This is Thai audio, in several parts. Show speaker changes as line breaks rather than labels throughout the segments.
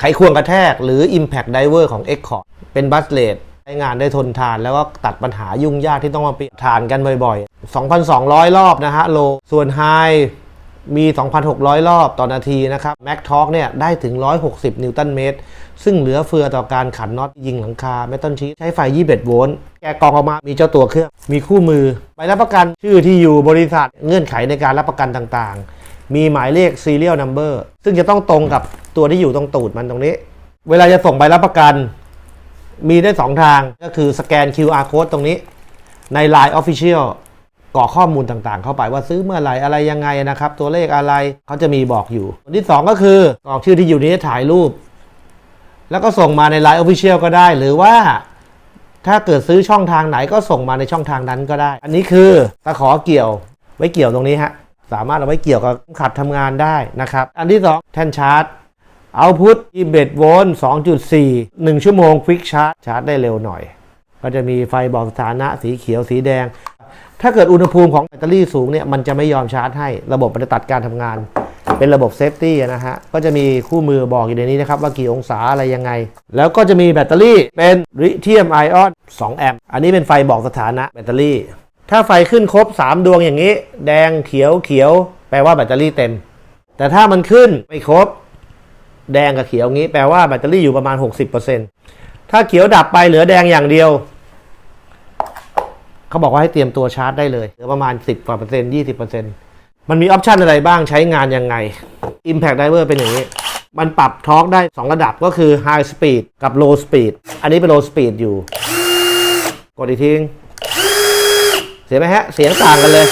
ไขควงกระแทกหรือ Impact Diver ของ x c o r d เป็นบัสเลดใช้งานได้ทนทานแล้วก็ตัดปัญหายุ่งยากที่ต้องมาเปลี่ยนฐานกันบ่อยๆ 2,200 รอบนะฮะโล ส่วนไฮมี 2,600 รอบต่อนาทีนะครับ Mac Torque เนี่ยได้ถึง 160 นิวตันเมตร ซึ่งเหลือเฟือต่อการขันน็อตยิงหลังคาเมทัลชีใช้ไฟ 21 โวลต์ แกะกล่องออกมามีเจ้าตัวเครื่อง มีคู่มือ ใบรับประกันชื่อที่อยู่บริษัทเงื่อนไขในการรับประกันต่างๆ มีหมายเลข serial number ซึ่งจะต้องตรงกับตัวที่อยู่ตรงตูดมันตรงนี้ เวลาจะส่งใบรับประกัน มีได้ 2 ทางก็คือสแกน QR code ตรงนี้ ใน Line Official กรอกข้อมูลต่างๆ เข้าไปว่าซื้อเมื่อไหร่อะไรยังไงนะครับ ตัวเลขอะไรเขาจะมีบอกอยู่อันที่ 2 ก็คือกรอกชื่อที่อยู่นี้ถ่ายรูป แล้วก็ส่งมาใน Line Official ก็ได้ หรือว่าถ้าเกิดซื้อช่องทางไหนก็ส่งมาในช่องทางนั้นก็ได้ อันนี้คือตะขอเกี่ยวไว้เกี่ยวตรงนี้ฮะ สามารถเอาไว้เกี่ยวกับขัดทำงานได้นะครับ อันที่ 2 แท่นชาร์จเอาพุท21โวลต์2.4 1 ชั่วโมงควิกชาร์จชาร์จได้เร็วหน่อย ก็จะมีไฟบอกสถานะสีเขียวสีแดง ถ้าเกิดอุณหภูมิของแบตเตอรี่สูงเนี่ยมันจะไม่ยอมชาร์จให้ ระบบมันจะตัดการทำงาน เป็นระบบเซฟตี้นะฮะ ก็จะมีคู่มือบอกอยู่ในนี้นะครับ ว่ากี่องศาอะไรยังไง แล้วก็จะมีแบตเตอรี่เป็นลิเธียมไอออน 2 แอมป์ อันนี้เป็นไฟบอกสถานะแบตเตอรี่ ถ้าไฟขึ้นครบ 3 ดวงอย่างนี้ แดงเขียวเขียว แปลว่าแบตเตอรี่เต็ม แต่ถ้ามันขึ้นไม่ครบ แดงกับเขียวงี้ แปลว่าแบตเตอรี่อยู่ประมาณ 60%ถ้าเขียวดับไปเหลือแดงอย่างเดียว เขาบอกว่าให้เตรียมตัวชาร์จได้เลยเหลือประมาณ 10กว่าเปอร์เซ็นต์20เปอร์เซ็นต์มันมีออปชันอะไรบ้างใช้งานยังไง Impact Diver เป็นอย่างนี้ มันปรับทอร์กได้ 2 ระดับก็คือ High Speed กับ Low Speed อันนี้เป็น Low Speed อยู่ กดอีกทีนึง เสียไหมฮะ เสียงต่างกันเลย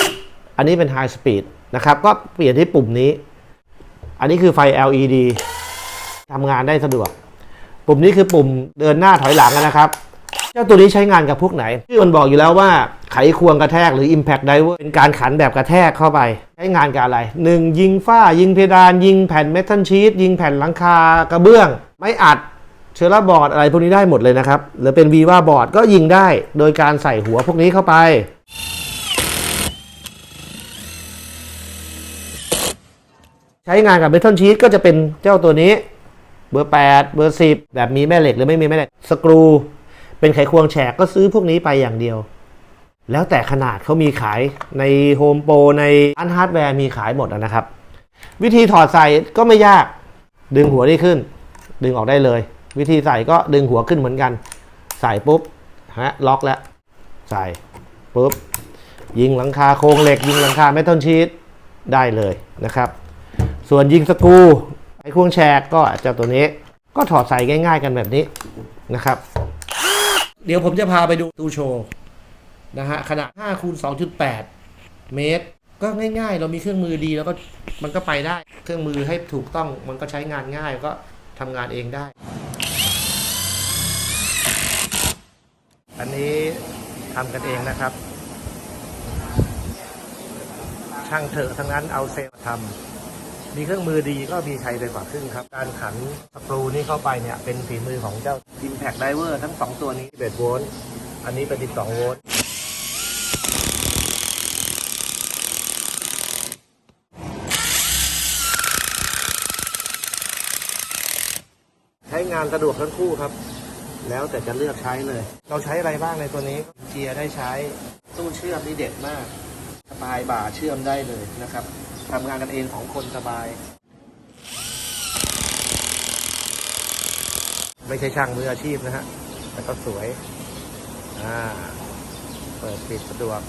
อันนี้เป็น High Speed นะครับ ก็เปลี่ยนที่ปุ่มนี้ อันนี้คือไฟ LED ทำงานได้สะดวก ปุ่มนี้คือปุ่มเดินหน้าถอยหลังนะครับ เจ้าตัวนี้ใช้งานกับพวกไหนชื่อมันบอกอยู่แล้วว่าไขควงกระแทกหรือ Impact Diver เป็นการขันแบบกระแทกเข้าไป ใช้งานกับอะไร 1. ยิงฝ้า ยิงเพดาน ยิงแผ่นเมทัลชีตยิงแผ่นหลังคากระเบื้อง ไม่อัดเชอร์บอร์ดอะไรพวกนี้ได้หมดเลยนะครับ หรือเป็นวีว่าบอร์ดก็ยิงได้ โดยการใส่หัวพวกนี้เข้าไป ใช้งานกับเมทัลชีตก็จะเป็นเจ้าตัวนี้ เบอร์ 8 เบอร์ 10 แบบมีแม่เหล็กหรือไม่มีแม่เหล็กสกรู เป็นไขควงแฉกก็ซื้อพวกนี้ไปอย่างเดียว แล้วแต่ขนาดเขามีขายในโฮมโปรในอันฮาร์ดแวร์มีขายหมดนะครับ วิธีถอดใส่ก็ไม่ยาก ดึงหัวนี่ขึ้น ดึงออกได้เลย วิธีใส่ก็ดึงหัวขึ้นเหมือนกัน ใส่ปุ๊บฮะล็อกแล้วใส่ปุ๊บยิงหลังคาโครงเหล็ก ยิงหลังคาเมทัลชีตได้เลยนะครับ ส่วนยิงสกูไอ้ควงแชกก็เจ้าตัวนี้ ก็ถอดใส่ง่าย ๆ กันแบบนี้นะครับ เดี๋ยวผมจะพาไปดูตู้โชว์นะฮะขนาด5คูณ2.8 เมตร ก็ง่าย ๆ เรามีเครื่องมือดีแล้วก็มันก็ไปได้ เครื่องมือให้ถูกต้องมันก็ใช้งานง่ายก็ทำงานเองได้ อันนี้ทำกันเองนะครับ ช่างเถอะทั้งนั้นเอาเซลล์มาทำ มีเครื่องมือดีก็มีใครไปกว่าครึ่งครับ การขันสกรูนี่เข้าไปเนี่ย เป็นฝีมือของเจ้า Impact Diver ทั้ง 2 ตัวนี้11โวลต์อันนี้เป็น12โวลต์ใช้งานสะดวกทั้งคู่ครับ แล้วแต่จะเลือกใช้เลย เราใช้อะไรบ้างในตัวนี้เจียร์ได้ใช้ ตู้เชื่อมนี่เด็ดมากสบายบ่าเชื่อมได้เลยนะครับ ทำงานกันเองสองคนสบาย ไม่ใช่ช่างมืออาชีพนะฮะแต่ก็สวย อ่า เปิดปิดสะดวก